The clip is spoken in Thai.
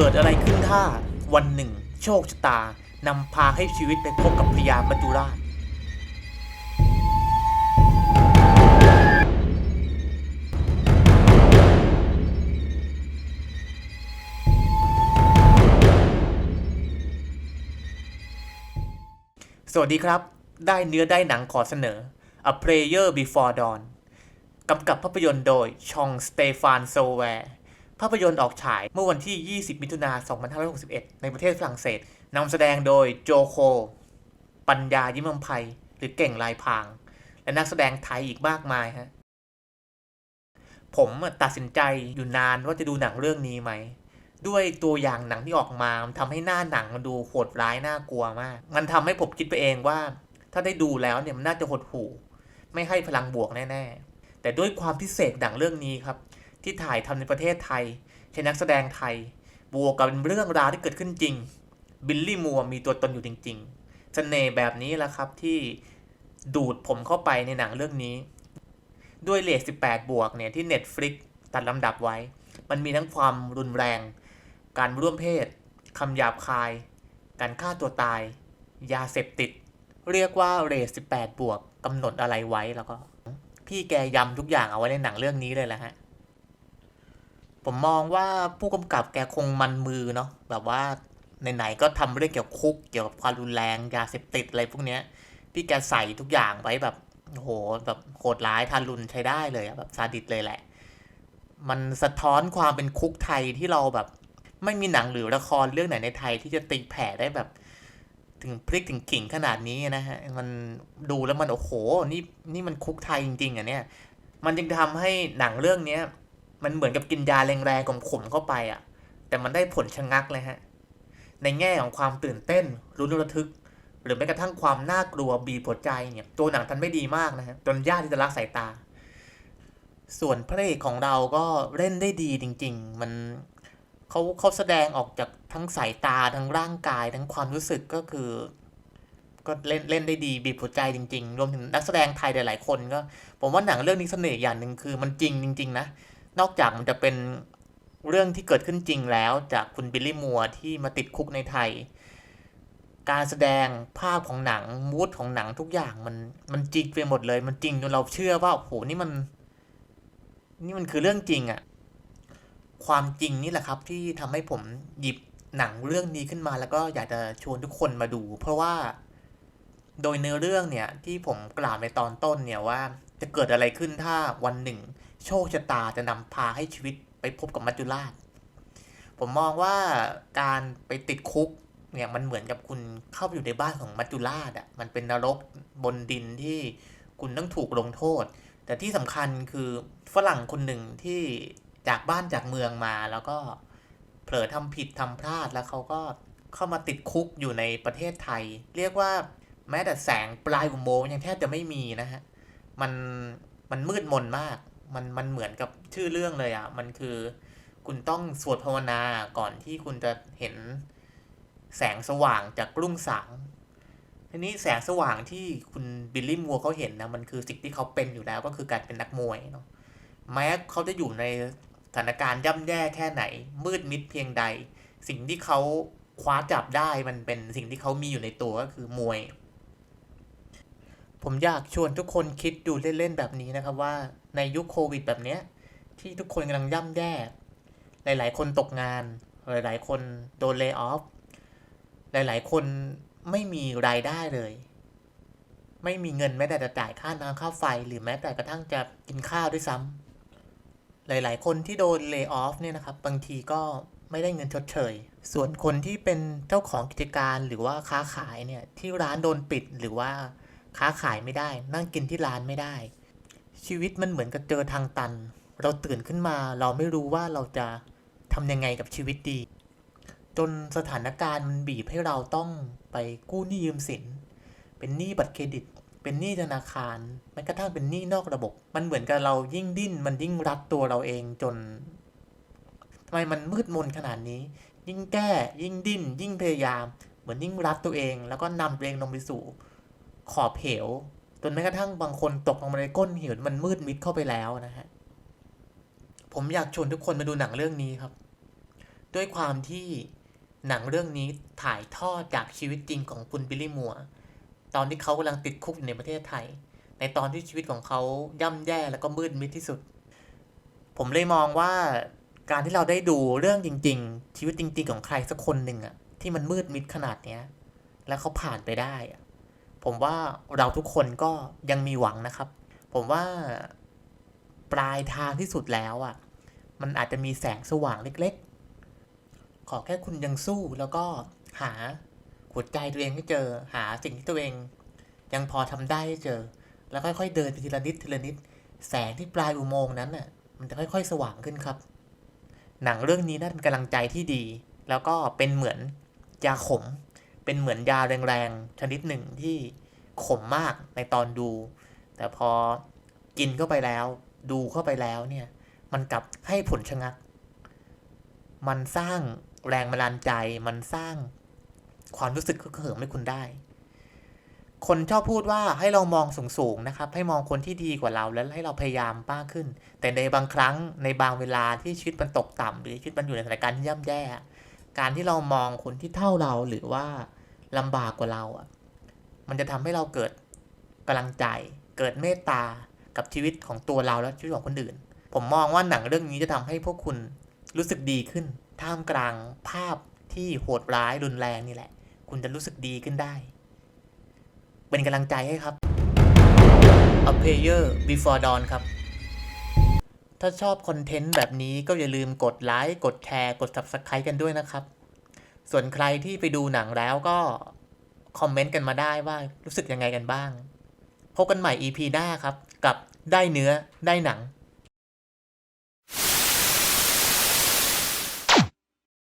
เกิดอะไรขึ้นถ้าวันหนึ่ง โชคชะตานำพาให้ชีวิตไปพบกับพญามัจจุราชสวัสดีครับ ได้เนื้อได้หนังขอเสนอ A Prayer Before Dawn กำกับภาพยนตร์โดยชองสเตฟานโซแวร์ ภาพยนตร์ออกฉายเมื่อวันที่ 20 มิถุนายน2561 ในประเทศฝรั่งเศสนำแสดงโดยโจโค ปัญญายิ้มอำไพหรือเก่งลายพาง และนักแสดงไทยอีกมากมายฮะ ผมตัดสินใจอยู่นานว่าจะดูหนังเรื่องนี้ไหม ด้วยตัวอย่างหนังที่ออกมามันทำให้หน้าหนังมันดูโหดร้ายน่ากลัวมาก มันทำให้ผมคิดไปเองว่า ถ้าได้ดูแล้วเนี่ยมันน่าจะหดหู่ ไม่ให้พลังบวกแน่ ๆ แต่ด้วยความพิเศษหนังเรื่องนี้ครับ ที่ถ่ายทำในประเทศไทยใช้นักแสดงไทย บวกกับเป็นเรื่องราวที่เกิดขึ้นจริง บิลลี่มัวมีตัวตนอยู่จริง ๆ เสน่ห์แบบนี้แหละครับที่ดูดผมเข้าไปในหนังเรื่องนี้ ด้วยเลท18 บวกเนี่ยที่ Netflix ตัดลำดับไว้ มันมีทั้งความรุนแรง การร่วมเพศคำหยาบคาย การฆ่าตัวตาย ยาเสพติด เรียกว่าเรท18 บวกกำหนดอะไรไว้แล้วก็ พี่แกยำทุกอย่างเอาไว้ในหนังเรื่องนี้เลยแหละฮะ ผมมองว่าผู้กำกับแกคงมันมือเนาะแบบว่าไหนๆก็ทำเรื่องเกี่ยวกับคุก เกี่ยวกับความรุนแรงยาเสพติดอะไรพวกเนี้ยพี่แกใส่ทุกอย่างไว้แบบโอ้โหแบบโหดร้ายทารุณใช้ได้เลยแบบซาดิสเลยแหละ มันสะท้อนความเป็นคุกไทยที่เราแบบ ไม่มีหนังหรือละครเรื่องไหนในไทยที่จะตีแผ่ได้แบบ ถึงพลิกถึงขิงขนาดนี้นะฮะมันดูแล้วมันโอ้โห นี่นี่มันคุกไทยจริงๆอะเนี่ย มันจึงทำให้หนังเรื่องเนี้ย มันเหมือนกับกินยาแรงๆขมๆเข้าไปอะ แต่มันได้ผลชะงักเลยฮะ ในแง่ของความตื่นเต้นรุนระทึก หรือแม้กระทั่งความน่ากลัวบีบหัวใจเนี่ย ตัวหนังทันไม่ดีมากนะฮะจนยากที่จะละสายตา ส่วนพระเอกของเราก็เล่นได้ดีจริง ๆ มันเขาเขาแสดงออกจากทั้งสายตาทั้งร่างกาย ทั้งความรู้สึกก็คือ ก็เล่นเล่นได้ดีบีบหัวใจจริง ๆ รวมถึงนักแสดงไทยหลายๆคนก็ ผมว่าหนังเรื่องนี้เสน่ห์อย่างหนึ่งคือมันจริงจริง ๆ นะ นอกจากมันจะเป็นเรื่องที่เกิดขึ้นจริงแล้วจากคุณบิลลี่มัวร์ที่มาติดคุกในไทย การแสดงภาพของหนังมูดของหนังทุกอย่างมันมันจริงไปหมดเลย มันจริงจนเราเชื่อว่าโอ้โหนี่มัน นี่มันคือเรื่องจริงอะความจริงนี่แหละครับที่ทำให้ผมหยิบหนังเรื่องนี้ขึ้นมาแล้วก็อยากจะชวนทุกคนมาดู เพราะว่าโดยเนื้อเรื่องเนี่ยที่ผมกล่าวในตอนต้นเนี่ยว่าจะเกิดอะไรขึ้นถ้าวันหนึ่ง โชคชะตาจะนำพาให้ชีวิตไปพบกับมัจจุราช ผมมองว่าการไปติดคุกเนี่ยมันเหมือนกับคุณเข้าไปอยู่ในบ้านของมัจจุราชอะมันเป็นนรกบนดินที่คุณต้องถูกลงโทษ แต่ที่สำคัญคือฝรั่งคนหนึ่งที่จากบ้านจากเมืองมาแล้วก็เผลอทำผิดทำพลาดแล้วเขาก็เข้ามาติดคุกอยู่ในประเทศไทย เรียกว่าแม้แต่แสงปลายอุโมงค์ยังแทบจะไม่มีนะฮะมันมันมืดมนมาก มันมันเหมือนกับชื่อเรื่องเลยอะ่ะ มันคือ คุณต้องสวดภาวนาก่อนที่คุณจะเห็นแสงสว่างจากรุ่งสางทีนี้แสงสว่างที่คุณบิลลี่มัวเขาเห็นนะมันคือสิ่งที่เขาเป็นอยู่แล้วก็คือการเป็นนักมวยเนาะแม้เขาจะอยู่ในสถานการณ์ย่ำแย่แค่ไหน มืดมิดเพียงใด สิ่งที่เขาคว้าจับได้มันเป็นสิ่งที่เขามีอยู่ในตัวก็คือมวย ผมอยากชวนทุกคนคิดดูเล่นๆแบบนี้นะครับว่าในยุคโควิดแบบเนี้ยที่ทุกคนกำลังย่ำแย่ หลาย ๆ คนตกงาน หลาย ๆ คนโดนเลิกออฟ หลาย ๆ คนไม่มีรายได้เลย ไม่มีเงินแม้แต่จะจ่ายค่าน้ำค่าไฟ หรือแม้แต่กระทั่งจะกินข้าวด้วยซ้ำหลาย ๆ คนที่โดนเลิกออฟเนี่ยนะครับ บางทีก็ไม่ได้เงินชดเชย ส่วนคนที่เป็นเจ้าของกิจการหรือว่าค้าขายเนี่ยที่ร้านโดนปิดหรือว่า ค้าขายไม่ได้ นั่งกินที่ร้านไม่ได้ ชีวิตมันเหมือนกับเจอทางตัน เราตื่นขึ้นมาเราไม่รู้ว่าเราจะทำยังไงกับชีวิตดี จนสถานการณ์มันบีบให้เราต้องไปกู้หนี้ยืมสิน เป็นหนี้บัตรเครดิต เป็นหนี้ธนาคารแม้กระทั่งเป็นหนี้นอกระบบ มันเหมือนกับเรายิ่งดิ้น มันยิ่งรัดตัวเราเองจนทำไมมันมืดมนขนาดนี้ ยิ่งแก้ยิ่งดิ้น ยิ่งพยายาม เหมือนยิ่งรัดตัวเอง แล้วก็นำตัวเองลงไปสู่ ขอบเหวจนแม้กระทั่งบางคนตกลงมาในก้นเหวมันมืดมิดเข้าไปแล้วนะฮะ ผมอยากชวนทุกคนมาดูหนังเรื่องนี้ครับ ด้วยความที่หนังเรื่องนี้ถ่ายทอดจากชีวิตจริงของคุณบิลลี่มัวร์ตอนที่เขากำลังติดคุกอยู่ในประเทศไทย ในตอนที่ชีวิตของเขาย่ำแย่แล้วก็มืดมิดที่สุด ผมเลยมองว่าการที่เราได้ดูเรื่องจริง ๆ ชีวิตจริง ๆ ของใครสักคนหนึ่งอะที่มันมืดมิดขนาดเนี้ย แล้วเขาผ่านไปได้อะ ผมว่าเราทุกคนก็ยังมีหวังนะครับ ผมว่าปลายทางที่สุดแล้วอะมันอาจจะมีแสงสว่างเล็กๆ ขอแค่คุณยังสู้แล้วก็หาหัวใจตัวเองให้เจอ หาสิ่งที่ตัวเอง ยังพอทำได้ให้เจอ แล้วค่อยๆเดินไปทีละนิดทีละนิด แสงที่ปลายอุโมงค์นั้นน่ะ มันจะค่อยๆ สว่างขึ้นครับ หนังเรื่องนี้น่าเป็นกำลังใจที่ดี แล้วก็เป็นเหมือนยาขม เป็นเหมือนยาแรงๆ ชนิดหนึ่งที่ขมมากในตอนดู แต่พอกินเข้าไปแล้ว ดูเข้าไปแล้วเนี่ย มันกลับให้ผลชะงัก มันสร้างแรงบันดาลใจ มันสร้างความรู้สึกฮึกเหิมให้คุณได้ คนชอบพูดว่าให้เรามองสูงๆนะครับ ให้มองคนที่ดีกว่าเราแล้วให้เราพยายามมากขึ้น แต่ในบางครั้งในบางเวลาที่ชีวิตมันตกต่ำหรือชีวิตมันอยู่ในสถานการณ์ที่ย่ำแย่ การที่เรามองคนที่เท่าเราหรือว่า ลำบากกว่าเราอะ มันจะทำให้เราเกิดกำลังใจ เกิดเมตตากับชีวิตของตัวเราและชีวิตของคนอื่น ผมมองว่าหนังเรื่องนี้จะทำให้พวกคุณรู้สึกดีขึ้น ท่ามกลางภาพที่โหดร้ายรุนแรงนี่แหละ คุณจะรู้สึกดีขึ้นได้ เป็นกำลังใจให้ครับ A Prayer Before Dawn ครับ ถ้าชอบคอนเทนต์แบบนี้ก็อย่าลืมกดไลค์ กดแชร์ กด Subscribe กันด้วยนะครับ ส่วนใครที่ไปดูหนังแล้วก็คอมเมนต์กันมาได้ว่ารู้สึกยังไงกันบ้าง พบกันใหม่ EP หน้าครับ กับได้เนื้อได้หนัง